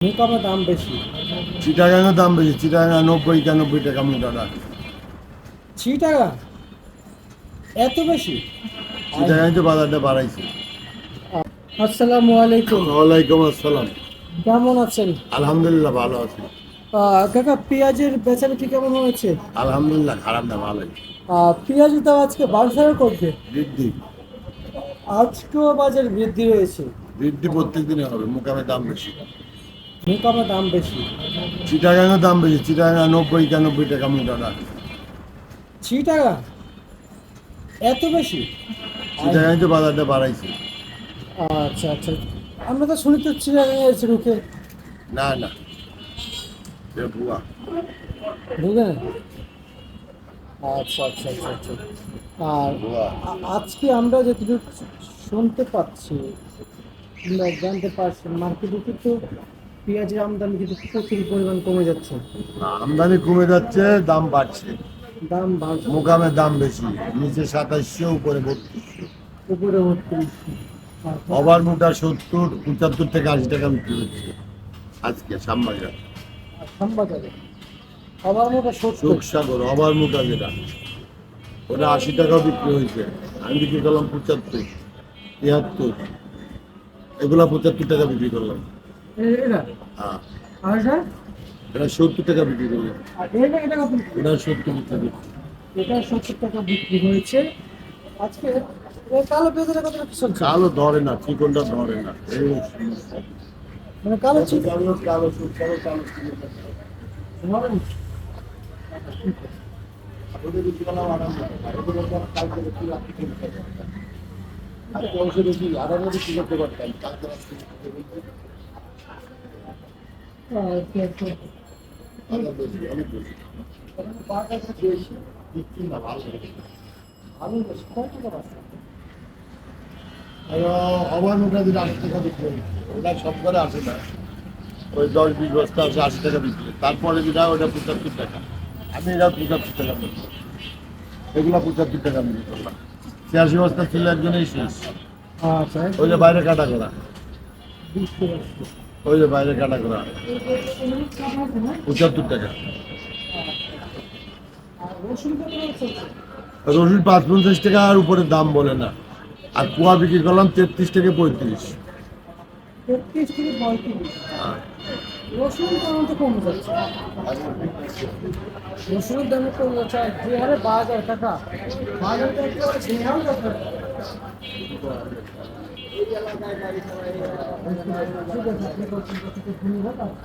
মোকামে দাম বেশি। চিটাগাঙের দাম বেশি চিটাগাঙে নব্বই একানব্বই টাকা টাকা এত বেশি? চিটাগাঙে তো বাজারটা বাড়াইছে। আসসালামু আলাইকুম। ওয়ালাইকুম আসসালাম। কেমন আছেন? আলহামদুলিল্লাহ ভালো আছি। আহ, কাকা পেঁয়াজের বেচাবিটি কেমন হয়েছে? আলহামদুলিল্লাহ খারাপ না ভালোই। আহ, পেঁয়াজের দাম আজকে বাড়সার করবে বৃদ্ধি। আজকেও বাজার বৃদ্ধি হয়েছে বৃদ্ধি প্রত্যেক দিনে হবে মোকামে দাম বেশি। মোকামে দাম বেশি। চিটাগাঙের দাম বেশি চিটাগাঙে নব্বই একানব্বই টাকা মোটাটা টাকা এত বেশি? চিটাগাঙে তো বাজারটা বাড়াইছে। আচ্ছা আচ্ছা। আমরা তো শুনি তো চিরাগাঙে এসে ঢুকে না না। ভুয়া। ঢুকে না? আচ্ছা আচ্ছা আচ্ছা আচ্ছা। আর আজকে আমরা যেটুকু শুনতে পাচ্ছি কিংবা জানতে পারছি মার্কেটে কিন্তু পেঁয়াজের আমদানি কিন্তু প্রচুর পরিমাণ কমে যাচ্ছে। আমদানি কমে যাচ্ছে দাম বাড়ছে। দাম বাড়ছে। মোকামের দাম বেশি নিচে সাতাশশো উপরে বত্রিশশো। উপরে হচ্ছে ওভার মোটা সত্তর পঁচাত্তর থেকে আশি টাকা বিক্রি হচ্ছে আজকে শ্যামবাজার। বাজারে আবার মোটা সত্তর। শোকসাগর ওভার মোটা যেটা। ওটা আশি টাকাও বিক্রি হয়েছে। আমি বিক্রি করলাম পঁচাত্তর তিয়াত্তর। এগুলা পঁচাত্তর টাকা বিক্রি করলাম। এটা আর এটা এটা সত্তর টাকা বিক্রি আর এটা এটা কত? এটা সত্তর টাকা। এটা সত্তর টাকা বিক্রি হয়েছে। আজকে কালো পেঁয়াজের কত চলছে কালো ধরে না চিকনটা ধরে না। মানে কালো ছিল কালো কালো কালো কালো। আর ওদের ওপর কালকে সব করে আসে না ওই দশ বস্তা আছে আশি টাকা হয়। তারপরে যেটা ওটা পঁচাত্তর টাকা আমি এটা পঁচাত্তর টাকা। এগুলো পঁচাত্তর টাকা বিক্রি ছিয়াশি বস্তা ছিল একজনেই শেষ আচ্ছা ওই যে বাইরে কাটা করা ওই যে বাইরে কাটা করা। পঁচাত্তর টাকা। রসুন টাকা পাঁচ পঞ্চাশ টাকা আর উপরে দাম বলে না। আর পোয়া বিক্রি করলাম তেত্রিশ থেকে পঁয়ত্রিশ। রসুনের দাম কমে যাচ্ছে। আর যে হারে বাজার টাকা বাজারটা একেবারে ঝিনাও আপনি করছেন, কত ধন্যবাদ